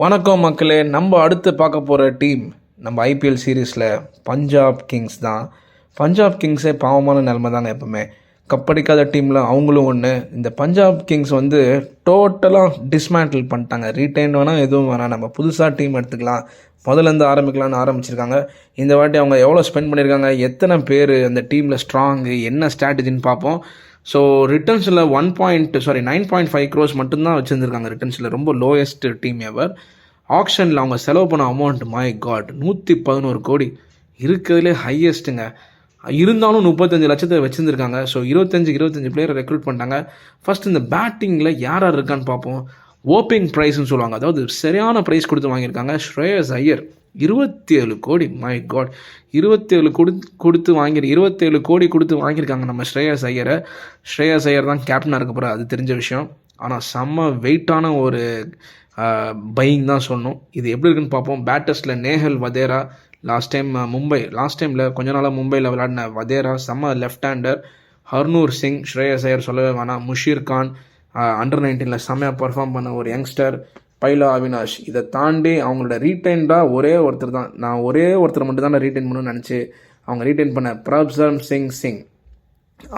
வணக்கம் மக்களே நம்ம அடுத்து பார்க்க போகிற டீம் நம்ம ஐபிஎல் சீரீஸில் பஞ்சாப் கிங்ஸ் தான். பஞ்சாப் கிங்ஸே பாவமான நிலமை தாங்க எப்பவுமே. கப்படிக்காத டீமில் அவங்களும் ஒன்று இந்த பஞ்சாப் கிங்ஸ் வந்து டோட்டலாக டிஸ்மேண்டில் பண்ணிட்டாங்க. ரீட்டைன் வேணால் எதுவும் வேணாம் நம்ம புதுசாக டீம் எடுத்துக்கலாம். முதலேருந்து ஆரம்பிக்கலாம்னு ஆரம்பிச்சிருக்காங்க. இந்த வாட்டி அவங்க எவ்வளோ ஸ்பெண்ட் பண்ணியிருக்காங்க எத்தனை பேர் அந்த டீமில் ஸ்ட்ராங்கு என்ன ஸ்ட்ராட்டஜின்னு பார்ப்போம். So ரிட்டர்ன்ஸில் one point sorry nine point five crores மட்டும்தான் வச்சுருந்துருக்காங்க ரிட்டர்ன்ஸில் ரொம்ப லோயஸ்ட் டீம் எவர் ஆக்ஷனில் அவங்க செலவு பண்ண அமௌண்ட் மை காட் நூற்றி பதினோரு கோடி. இருக்கிறதுலே ஹையஸ்ட்டுங்க இருந்தாலும் முப்பத்தஞ்சு லட்சத்தை வச்சுருந்துருக்காங்க. ஸோ இருபத்தஞ்சு இருபத்தஞ்சு பிளேயரை ரெக்ரூட் பண்ணிட்டாங்க. ஃபஸ்ட் இந்த பேட்டிங்கில் யார் யார் இருக்கான்னு பார்ப்போம். ஓப்பிங் ப்ரைஸ்னு சொல்லுவாங்க. அதாவது சரியான ப்ரைஸ் கொடுத்து வாங்கியிருக்காங்க. ஸ்ரேயஸ் ஐயர் இருபத்தி ஏழு கோடி. மை காட் இருபத்தேழு கொடு கொடுத்து வாங்கி இருபத்தேழு கோடி கொடுத்து வாங்கியிருக்காங்க நம்ம ஸ்ரேயஸ் ஐயரை ஸ்ரேயஸ் ஐயர் தான் கேப்டனாக இருக்க போகிற அது தெரிஞ்ச விஷயம். ஆனால் செம்ம வெயிட்டான ஒரு பையிங் தான் சொன்னோம் இது எப்படி இருக்குன்னு பார்ப்போம். பேட்டர்ஸில் Nehal Wadhera last time Mumbai last டைமில் கொஞ்ச நாளாக மும்பையில் விளாடின வதேரா செம்ம லெஃப்ட் ஹேண்டர் ஹர்னூர் சிங் ஸ்ரேயஸ் ஐயர் சொல்லவே வேணாம். முஷீர் கான் அண்டர் நைன்டீனில் செம்மையாக பர்ஃபார்ம் பண்ண ஒரு யங்ஸ்டர் பைலா அவினாஷ். இதை தாண்டி அவங்களோட ரீட்டைன்டாக ஒரே ஒருத்தர் தான். நான் ஒரே ஒருத்தர் மட்டும் தான் ரீட்டைன் பண்ணணும்னு நினச்சி அவங்க ரீட்டைன் பண்ண பிரப்சரம் சிங் சிங்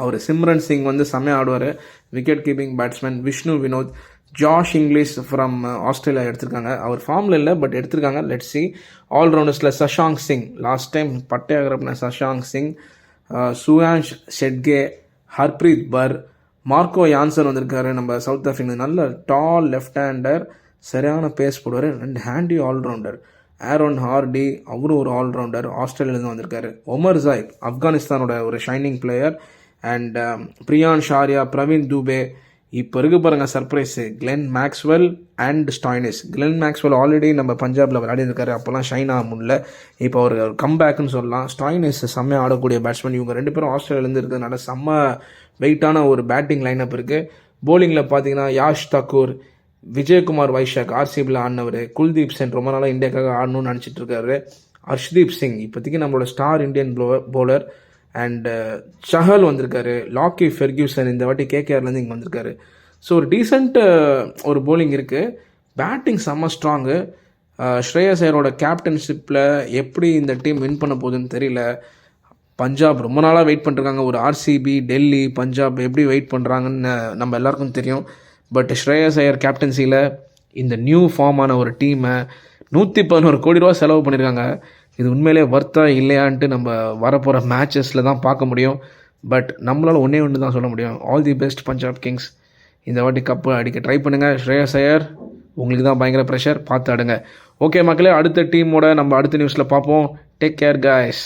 அவர் சிம்ரன் சிங் வந்து செம்மையாக ஆடுவார். Wicket keeping batsman Vishnu Vinod Josh Inglis from Australia எடுத்திருக்காங்க. அவர் ஃபார்மில் இல்லை பட் எடுத்திருக்காங்க. லெட் சி ஆல்ரவுண்டர்ஸில் சஷாங் சிங் லாஸ்ட் டைம் பட்டையாகிறப்பன சஷாங் சிங் சுயான்ஷ் ஷெட்கே ஹர்ப்ரீத் பர் மார்க்கோ யான்சன் வந்திருக்காரு. நம்ம சவுத் ஆஃப்ரிக்கா நல்ல டால் லெஃப்ட் ஹேண்டர் சரியான பேஸ் போடுவார். ரெண்டு ஹேண்டி ஆல்ரவுண்டர் ஆரோன் ஹார்டி அவரும் ஒரு ஆல்ரவுண்டர் ஆஸ்திரேலியாவிலேருந்து வந்திருக்காரு. ஒமர் ஜாய் ஆப்கானிஸ்தானோட ஒரு shining player and Priyansh Arya Praveen Dubey இப்போ இருக்கு பாருங்கள் surprise Glenn Maxwell and Stoinis Glenn Maxwell already நம்ம பஞ்சாபில் விளையாடி இருக்காரு. அப்போல்லாம் ஷைன் ஆக முடியல. இப்போ அவர் கம்பேக்குன்னு சொல்லலாம். ஸ்டாய்னிஸ் செம்மையாக ஆடக்கூடிய பேட்ஸ்மேன் இவங்க ரெண்டு பேரும் ஆஸ்திரேலியாலேருந்து இருக்கிறதுனால செம்ம வெயிட்டான ஒரு பேட்டிங் லைனப் இருக்குது போலிங்கில் பார்த்தீங்கன்னா யாஷ் தக்கூர் விஜயகுமார் வைஷாக் ஆர்சிபியில் ஆடினவர். குல்தீப் சென் ரொம்ப நாளாக இந்தியாக்காக ஆடணும்னு நினச்சிட்டு இருக்காரு. ஹர்ஷ்தீப் சிங் இப்போதைக்கு நம்மளோட star Indian bowler and Chahal வந்திருக்காரு. லாக்கி ஃபெர்கியூசன் இந்த வாட்டி கேகேஆர்லேருந்து இங்கே வந்திருக்காரு. ஸோ ஒரு டீசெண்ட் ஒரு போலிங் இருக்குது பேட்டிங் செம்ம ஸ்ட்ராங்கு ஸ்ரேயஸ் ஐயரோட கேப்டன்ஷிப்பில் எப்படி இந்த டீம் வின் பண்ண போகுதுன்னு தெரியல. பஞ்சாப் ரொம்ப நாளாக வெயிட் பண்ணிருக்காங்க. ஒரு ஆர்சிபி டெல்லி பஞ்சாப் எப்படி வெயிட் பண்ணுறாங்கன்னு நம்ம எல்லாருக்கும் தெரியும். பட் ஸ்ரேயஸ் ஐயர் கேப்டன்சியில் இந்த நியூ ஃபார்மான ஒரு டீமை நூற்றி பதினோரு கோடி ரூபா செலவு பண்ணியிருக்காங்க இது உண்மையிலே ஒர்த்தா இல்லையான்ட்டு நம்ம வரப்போகிற மேட்சஸில் தான் பார்க்க முடியும். பட் நம்மளால் ஒன்றே ஒன்று தான் சொல்ல முடியும். All the best Punjab Kings இந்த வாட்டி கப்பு அடிக்க ட்ரை பண்ணுங்கள் ஸ்ரேயஸ் ஐயர் உங்களுக்கு தான் பயங்கர ப்ரெஷர் பார்த்து அடுங்க ஓகே மக்களே அடுத்த டீமோட நம்ம அடுத்த நியூஸில் பார்ப்போம். Take care guys